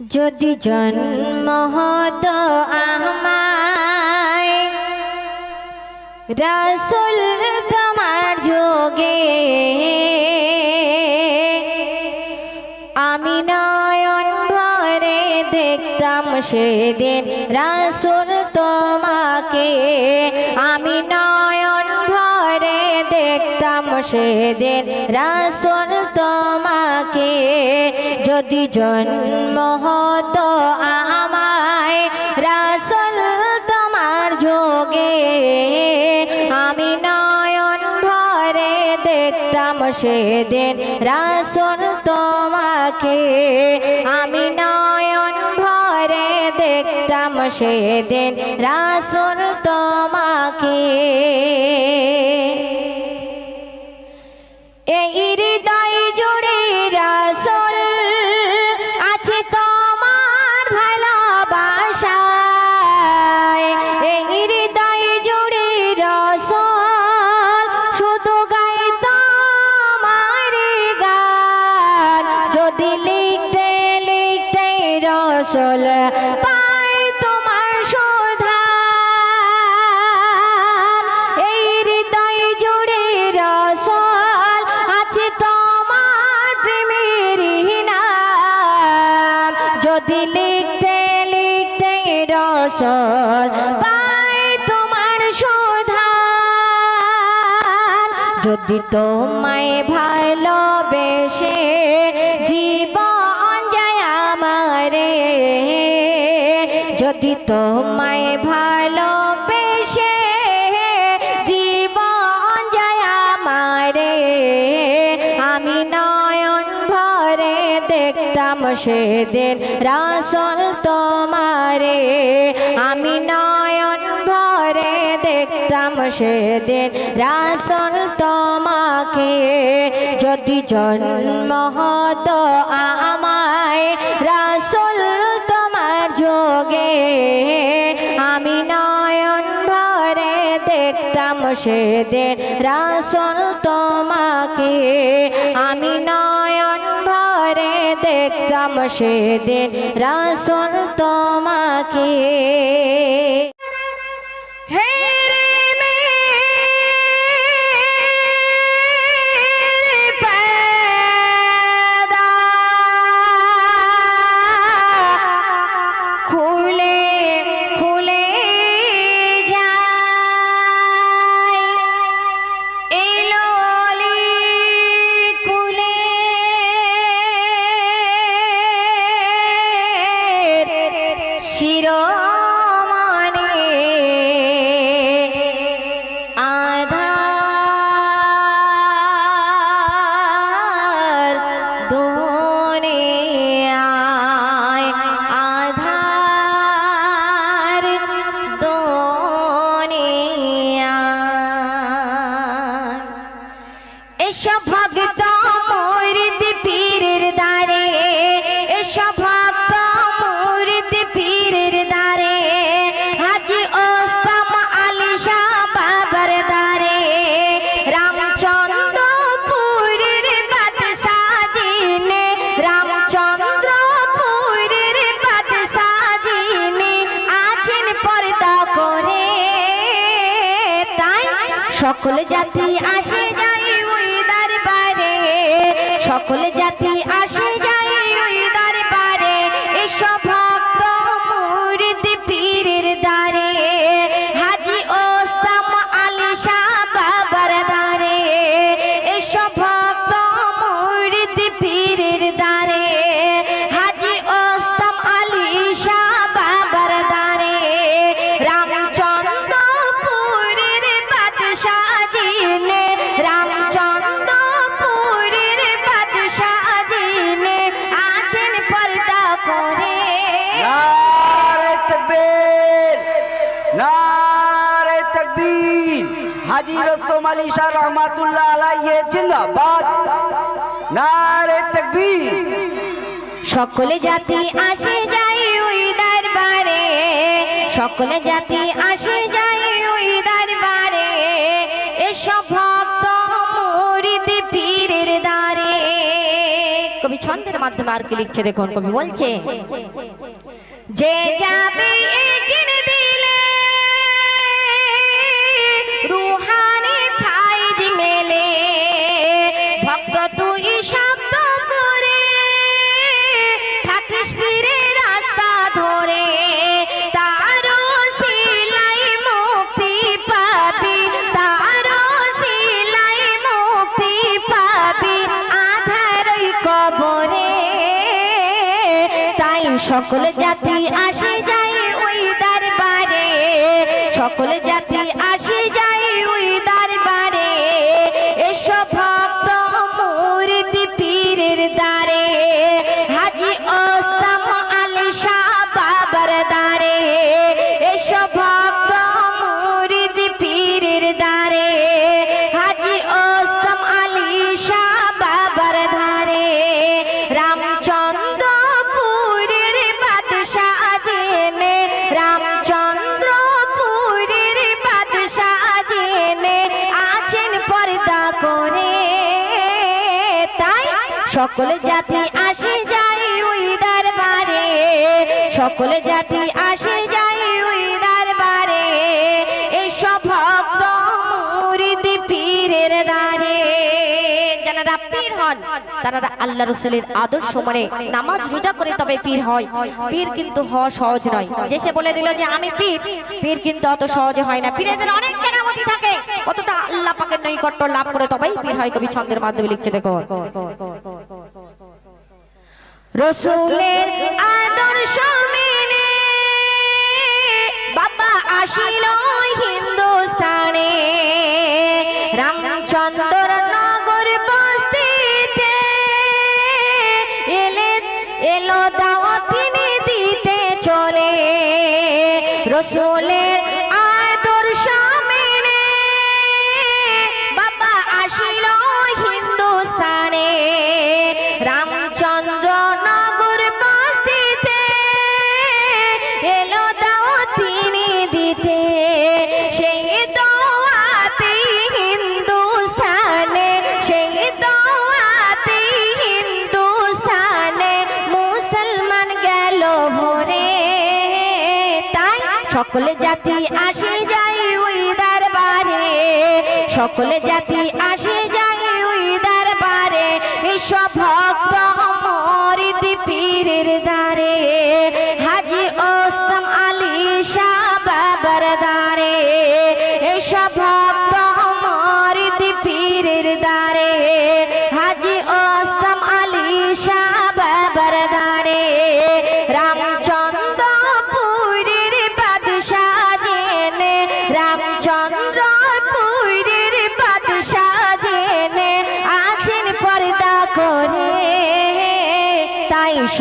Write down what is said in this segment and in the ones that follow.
যদি জন্ম হতো আমায়, রাসুল তোমার যোগে আমি নয়ন ভরে দেখতাম সেদিন রাসুল তোমাকে। আমি নয়ন ভরে দেখতাম সেদিন রাসুল তোমাকে। যদি জন্ম হতো আমায়, রাসুল তোমার যোগে আমি নয়ন ভরে দেখতাম সেদিন, রাসুল তোমাকে আমি নয়ন ভরে দেখতাম সেদিন, রাসুল তোমাকে। এই হৃদয় জুড়ে রাসুল যদি লিখতে লিখতে রসল পাই তোমার সুধার যদি তোমায় ভালোবেসে জীবন যায় আমারে, যদি তোমায় ভালোবেসে দেখতাম সেদিন রাসল তোমারে আমি নয়ন ভরে দেখতাম সেদিন রাসল তোমাকে। যদি জন্ম হতো আমায়, রাসল তোমার যোগে আমি নয়ন ভরে দেখতাম সেদিন রাসল তোমাকে। আমি ভরে দেখতাম সেদিন রাসুল তোমাকে। হে সকল জাতি আসে। হাজি রস্তম আলী শাহ রহমাতুল্লাহ আলাইহি, জিন্দাবাদ। নারে তকবীর। সকলে জাতি আসে যায় ওই দরবারে, সকলে জাতি আসে যায় ওই দরবারে। এসব ভক্ত মুরিদ পীরের দ্বারে। কবি ছন্দের মাধ্যমে আর কি লিখছে দেখুন, কবি বলছে, যে যাবে এগিয়ে রাস্তা ধরে মুক্তি তারও মুক্তি কবরে। তাই সকল জাতি আসে যায় ওই দরবারে, সকল জাতি আসে যায় সকল জাতি আসে যায় ওই দরবারে, সকল জাতি আসে যায় ওই দরবারে। এসব ভক্ত মুরিদ পীরের দ্বারে। যারা পীর হন তারা আল্লাহ রসুলের আদর্শ মানে নামাজ রোজা করে তবে পীর হয়। পীর কিন্তু হওয়া সহজ নয়। যে সে বলে দিল যে, আমি পীর পীর কিন্তু অত সহজে হয় না। পীরেদের অনেক কেরামতি থাকে। কতটা আল্লাহ পাকের নৈকট্য লাভ করে তবেই পীর হয় কবি ছন্দের মাধ্যমে লিখছে দেখো রসুলের আদর্শ মেনে বাবা আসিল হিন্দুস্থানে। রামচন্দ্র সকল জাতি আসে যাই ওই দরবারে সকল জাতি আসে যাই ওই দরবারে এসব ভক্ত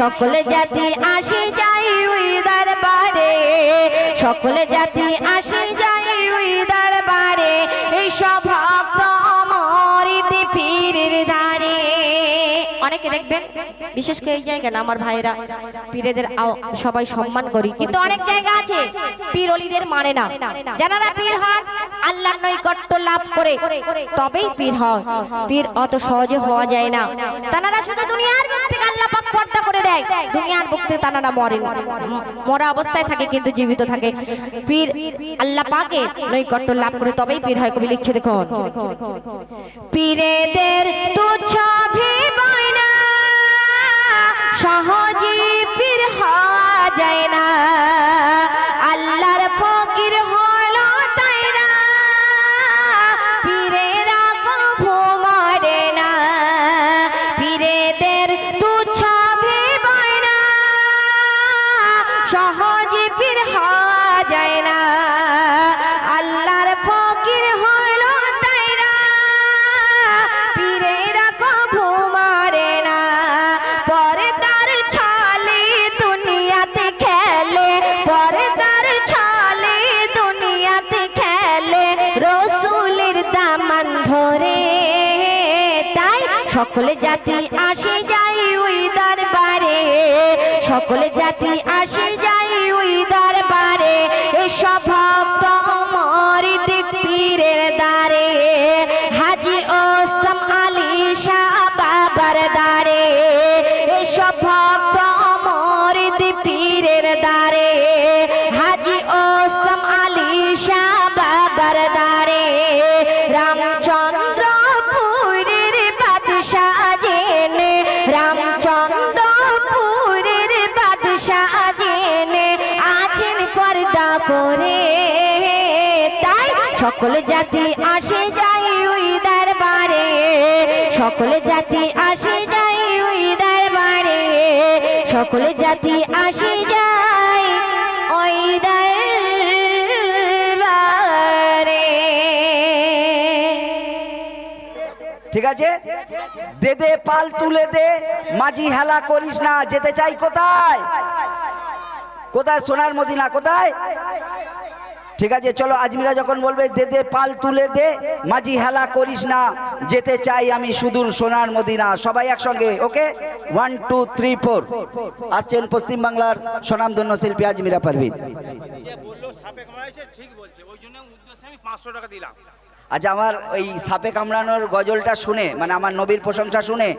সকল জাতি আসি যাই ওই দরবারে। সকল জাতি আসে অনেকে দেখবেন, বিশেষ করে এই জায়গা না, আমার ভাইরা পীরেদের সবাই সম্মান করি। কিন্তু অনেক জায়গা আছে, পীর অলিদের মানে না। যারা পীর হন, আল্লাহর নৈকট্য লাভ করে, তবেই পীর হন। পীর অত সহজে হওয়া যায় না। তারা শুধু দুনিয়ার থেকে আল্লাহ পাক পর্দা করে দেয়। দুনিয়ার বুক থেকে তারা মরে। মরা অবস্থায় থাকে, কিন্তু জীবিত থাকে। পীর আল্লাহ পাকে নৈকট্য লাভ করে, তবেই পীর হয় কবি। লিখছে দেখুন। পীরেদের তুচ্ছ ভেবায় না সহজে ফির হওয়া যায় না। সকলে জাতি আসে যাই ওই দরবারে, সকলে জাতি আসে যাই ওই দরবারে এসব ভক্ত দিক পীরের দ্বারে। সকল জাতি আসে যাই ওই দরবারে। সকল জাতি আসে যাই ওই দরবারে। সকল জাতি আসে যাই ওই দরবারে। ঠিক আছে? দে দে, পাল তুলে দে, মাঝি হেলা করিস না, যেতে চাই কোথায়? কোথায় সোনার মদিনা, কোথায়? ঠিক আছে, চলো আজমিরা যখন বলবে, দে দে, পাল তুলে দে, মাঝি হেলা করিস না, যেতে চাই আমি সুদূর সোনার মদিনা। সবাই একসঙ্গে, okay? One two three four আসছেন পশ্চিমবাংলার স্বনামধন্য শিল্পী আজমিরা পারভিন। ঠিক বলছে। ওই জন্য উদ্দেশ্যে আমি পাঁচশো টাকা দিলাম। আচ্ছা আমার ওই সাপে কামড়ানোর গজলটা শুনে মানে আমার নবীর প্রশংসা শুনে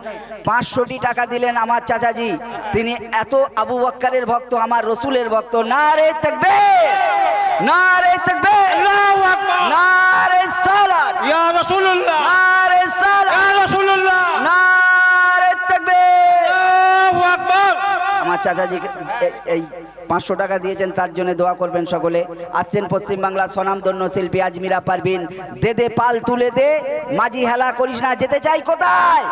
পাঁচশোটি টাকা দিলেন আমার চাচাজি। তিনি এত আবু বক্কারের ভক্ত, আমার রসুলের ভক্ত। না রে থাকবে না রে থাকবে আমার চাচাজি এই পাঁচশো টাকা দিয়েছেন, তার জন্য দোয়া করবেন সকলে। আসছেন পশ্চিমবাংলা স্বনামধন্য শিল্পী আজমিরা পারবিন দে দে, পাল তুলে দে, মাঝি হেলা করিস না, যেতে চাই কোথায়?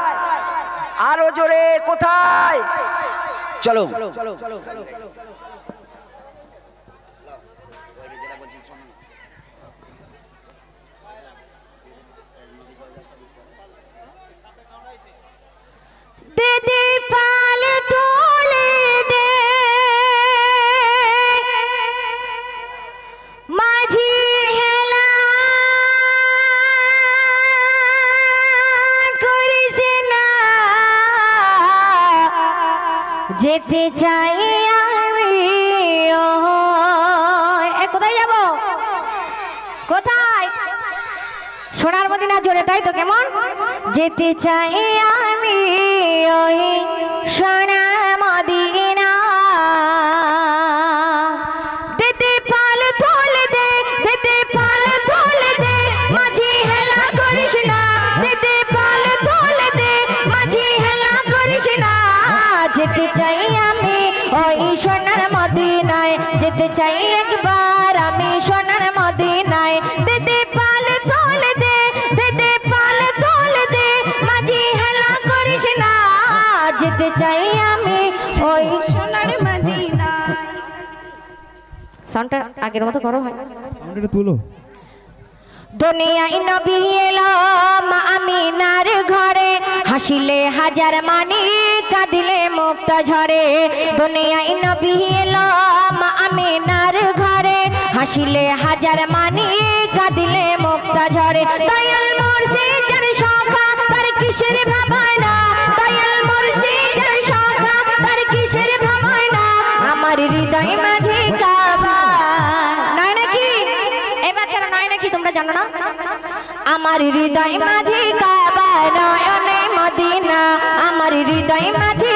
আরও জোরে, কোথায়? চলো। কোথায়? সোনার মদিনা জোরে তাই তো কেমন? যেতে চাই আমি ওই সোনার সাউন্ডটা আগের মতো করো ভাই এটা তুলো। দুনিয়ায় নবী এলো মা আমিনার ঘরে হাসিলে হাজার মানি কাঁদিলে মুক্ত ঝরে দুনিয়ায় নবী এলো মা আমিনার ঘরে হাসিলে হাজার মানি কাঁদিলে মুক্ত ঝরে দয়াল আমার হৃদয় মাঝে কাবা নয়নে মদিনা। আমার হৃদয় মাঝে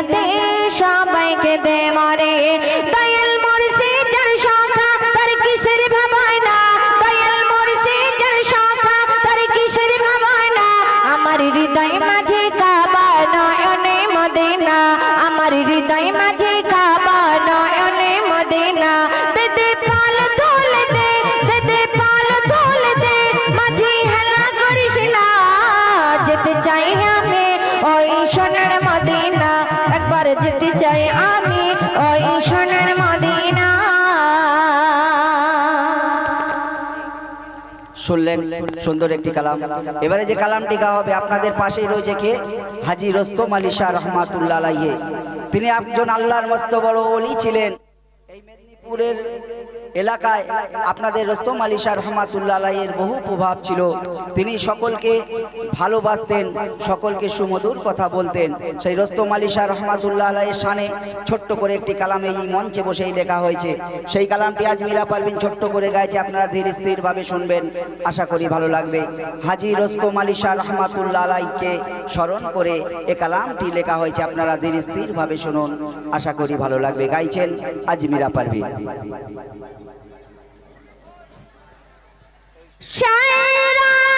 Quédate. শুনলেন, সুন্দর একটি কালাম। এবারে যে কালামটি গাওয়া হবে, আপনাদের পাশেই রয়েছে কে? হাজি রস্তম আলী শাহ রহমাতুল্লাহ তিনি একজন আল্লাহর মস্ত বড় অলি ছিলেন। এই মেদিনীপুর পুরের এলাকায় আপনাদের রস্তম আলী শাহ রহমাতুল্লাহ বহু প্রভাব ছিল। তিনি সকলকে ভালোবাসতেন, সকলকে সুমধুর কথা বলতেন। সেই রস্তম আলী শাহ রহমাতুল্লাহ আলাইয়ের শানে ছোট্ট করে একটি কালাম এই মঞ্চে বসেই লেখা হয়েছে। সেই কালামটি আজ মিলা পারবিন ছোট্ট করে গাইছে, আপনারা ধীর স্থিরভাবে শুনবেন। আশা করি ভালো লাগবে। হাজি রস্তম আলী শাহ রহমাতুল্লাহ আলাইকে স্মরণ করে এ কালামটি লেখা হয়েছে, আপনারা ধীর স্থিরভাবে শুনুন। আশা করি ভালো লাগবে। গাইছেন আজমিরা পারবিন। Shine on!